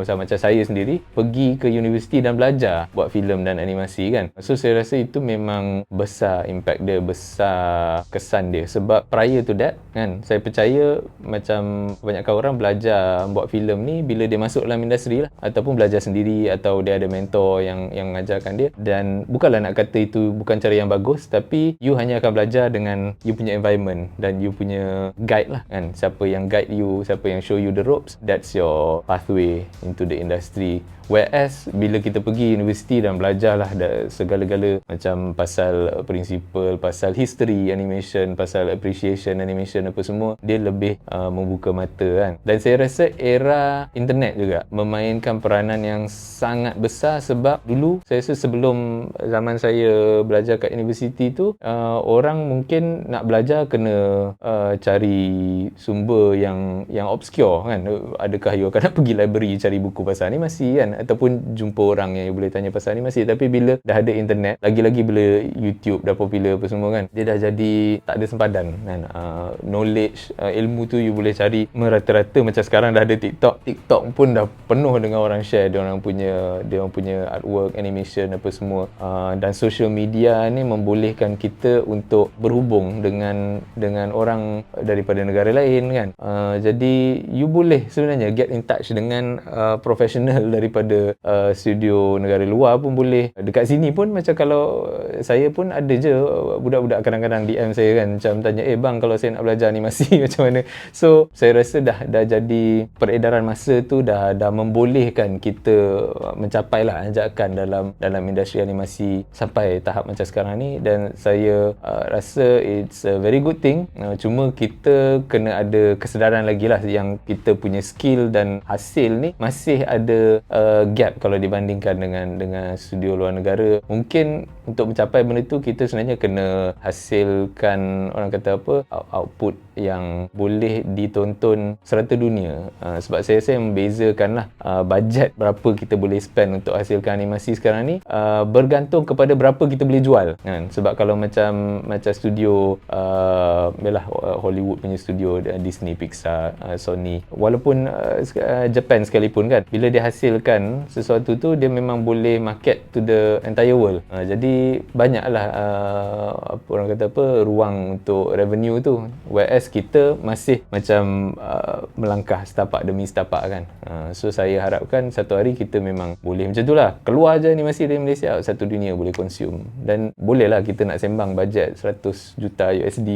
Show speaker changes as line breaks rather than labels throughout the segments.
Macam macam saya sendiri pergi ke universiti dan belajar buat filem dan animasi kan. So saya rasa itu memang besar impact dia, besar kesan dia. Sebab prior to that kan saya percaya macam banyakkan orang belajar buat filem ni bila dia masuk dalam industri lah. Ataupun belajar sendiri atau dia ada mentor yang yang mengajarkan dia. Dan bukanlah nak kata itu bukan cara yang bagus tapi you hanya akan belajar dengan you punya environment dan you punya guide lah kan. Siapa yang guide you siapa yang show you the ropes that's your pathway into the industry Whereas bila kita pergi universiti dan belajarlah segala-gala macam pasal principle, pasal history animation, pasal appreciation animation apa semua, dia lebih uh, membuka mata kan. Dan saya rasa era internet juga memainkan peranan yang sangat besar sebab dulu saya rasa sebelum zaman saya belajar kat universiti tu, uh, orang mungkin nak belajar kena uh, cari sumber yang yang obscure kan. Adakah you akan nak pergi library cari buku pasal animasi kan? ataupun jumpa orang yang boleh tanya pasal animasi tapi bila dah ada internet lagi-lagi bila YouTube dah popular apa semua kan dia dah jadi tak ada sempadan kan? Uh, knowledge uh, ilmu tu you boleh cari merata-rata. Macam sekarang dah ada TikTok. TikTok pun dah penuh dengan orang share. Dia orang punya dia orang punya artwork animation apa semua. Uh, dan social media ni membolehkan kita untuk berhubung dengan dengan orang daripada negara lain kan? Uh, jadi you boleh sebenarnya get in touch dengan uh, profesional daripada uh, studio negara luar pun boleh. Dekat sini pun macam kalau saya pun ada je budak-budak kadang-kadang DM saya kan. Macam tanya eh bang kalau saya nak belajar animasi macam mana? So saya rasa dah dah jadi peredaran masa tu dah dah membolehkan kita mencapai lah ajakan dalam dalam industri animasi sampai tahap macam sekarang ni. Dan saya uh, rasa it's a very good thing. Uh, cuma kita kena ada kesedaran lagi lah yang kita punya skill dan hasil ni masih ada uh, gap kalau dibandingkan dengan dengan studio luar negara. Mungkin untuk mencapai benda tu kita sebenarnya kena hasilkan orang kata apa output yang boleh ditonton serata dunia. Uh, sebab saya rasa membezakan lah uh, bajet berapa kita boleh spend untuk hasilkan animasi sekarang ni uh, bergantung kepada berapa kita boleh jual kan? Sebab kalau macam macam studio uh, yalah, Hollywood punya studio Disney, Pixar, uh, Sony walaupun uh, Japan sekalipun kan bila dia hasilkan sesuatu tu dia memang boleh market to the entire world. Uh, jadi banyaklah uh, orang kata apa ruang untuk revenue tu. Whereas kita masih macam uh, melangkah setapak demi setapak kan. Uh, so saya harapkan satu hari kita memang boleh macam itulah. Keluar je animasi dari Malaysia satu dunia boleh consume dan bolehlah kita nak sembang bajet 100 juta USD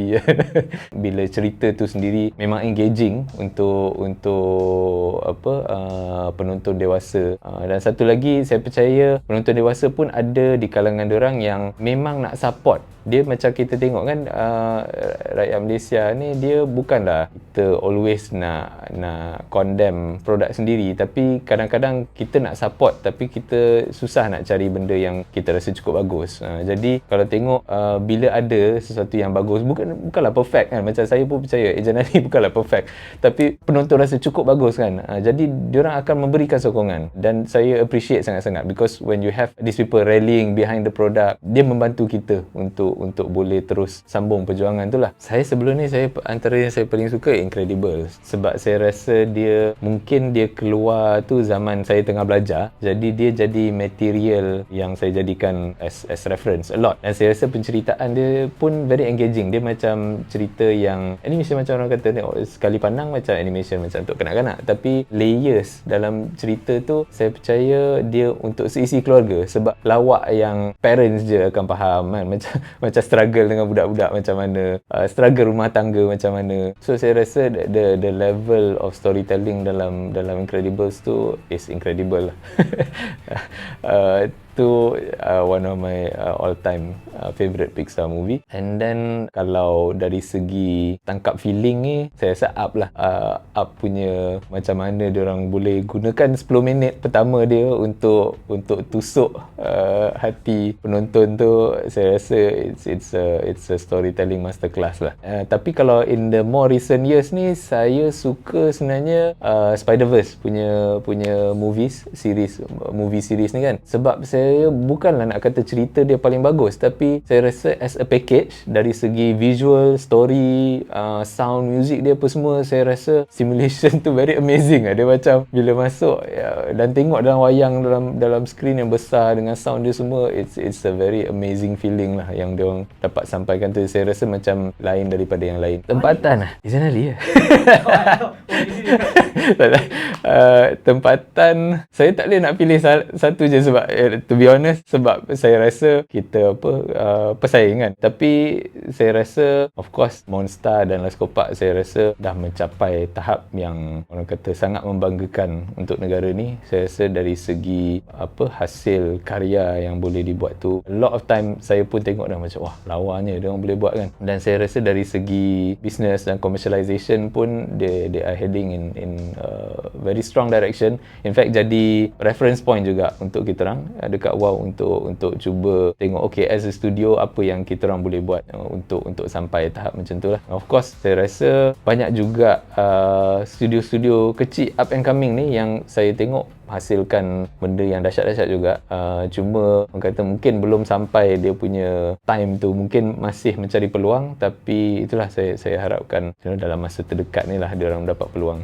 bila cerita tu sendiri memang engaging untuk untuk apa uh, penonton dewasa. Uh, dan satu lagi saya percaya penonton dewasa pun ada di kalangan orang yang memang nak support dia macam kita tengok kan uh, rakyat Malaysia ni dia bukanlah kita always nak nak condemn produk sendiri. Tapi kadang-kadang kita nak support tapi kita susah nak cari benda yang kita rasa cukup bagus. Uh, jadi kalau tengok uh, bila ada sesuatu yang bagus bukan bukanlah perfect kan. Macam saya pun percaya Ejen Ali bukanlah perfect. Tapi penonton rasa cukup bagus kan. Uh, jadi diorang akan memberikan sokongan. Dan saya appreciate sangat-sangat because when you have these people rallying behind the product dia membantu kita untuk untuk boleh terus sambung perjuangan tu lah. Saya sebelum ni saya antara yang saya paling suka Incredible. Sebab saya rasa dia mungkin dia keluar tu zaman saya tengah belajar. Jadi dia jadi material yang saya jadikan as as reference a lot. Dan saya rasa penceritaan dia pun very engaging. Dia macam cerita yang animation macam orang kata tengok sekali pandang macam animation macam untuk kanak-kanak. Tapi layers dalam cerita tu saya percaya dia untuk seisi keluarga. Sebab lawak yang parents je akan faham kan. Macam macam struggle dengan budak-budak macam mana uh, struggle rumah tangga macam mana. So saya rasa the the, level of storytelling dalam dalam Incredibles tu is incredible lah. Uh, tu uh, one of my uh, all time uh, favorite Pixar movie. And then kalau dari segi tangkap feeling ni saya rasa up lah. Uh, up punya macam mana dia orang boleh gunakan 10 minit pertama dia untuk untuk tusuk uh, hati penonton tu saya rasa it's it's a it's a storytelling masterclass lah. Uh, tapi kalau in the more recent years ni saya suka sebenarnya uh, Spider-Verse punya punya movies series movie series ni kan. Sebab saya saya bukanlah nak kata cerita dia paling bagus tapi saya rasa as a package dari segi visual, story, uh, sound, music dia apa semua saya rasa simulation tu very amazing lah. Dia macam bila masuk ya, dan tengok dalam wayang dalam dalam screen yang besar dengan sound dia semua it's it's a very amazing feeling lah yang dia orang dapat sampaikan tu. Saya rasa macam lain daripada yang lain. Tempatan lah. Izan Ali ya. uh, tempatan. Saya tak boleh nak pilih satu je sebab uh, to be honest sebab saya rasa kita apa uh, pesaing kan. Tapi saya rasa of course Monster dan Laskopak saya rasa dah mencapai tahap yang orang kata sangat membanggakan untuk negara ni. Saya rasa dari segi apa hasil karya yang boleh dibuat tu a lot of time saya pun tengok dah macam wah lawanya dia orang boleh buat kan. Dan saya rasa dari segi business dan commercialization pun they they are heading in in uh, very strong direction. In fact jadi reference point juga untuk kita orang dekat wow untuk untuk cuba tengok okay as a studio apa yang kita orang boleh buat uh, untuk untuk sampai tahap macam tu lah. Of course saya rasa banyak juga uh, studio-studio kecil up and coming ni yang saya tengok hasilkan benda yang dahsyat-dahsyat juga. Uh, cuma orang kata mungkin belum sampai dia punya time tu mungkin masih mencari peluang tapi itulah saya saya harapkan dalam masa terdekat ni lah dia orang dapat peluang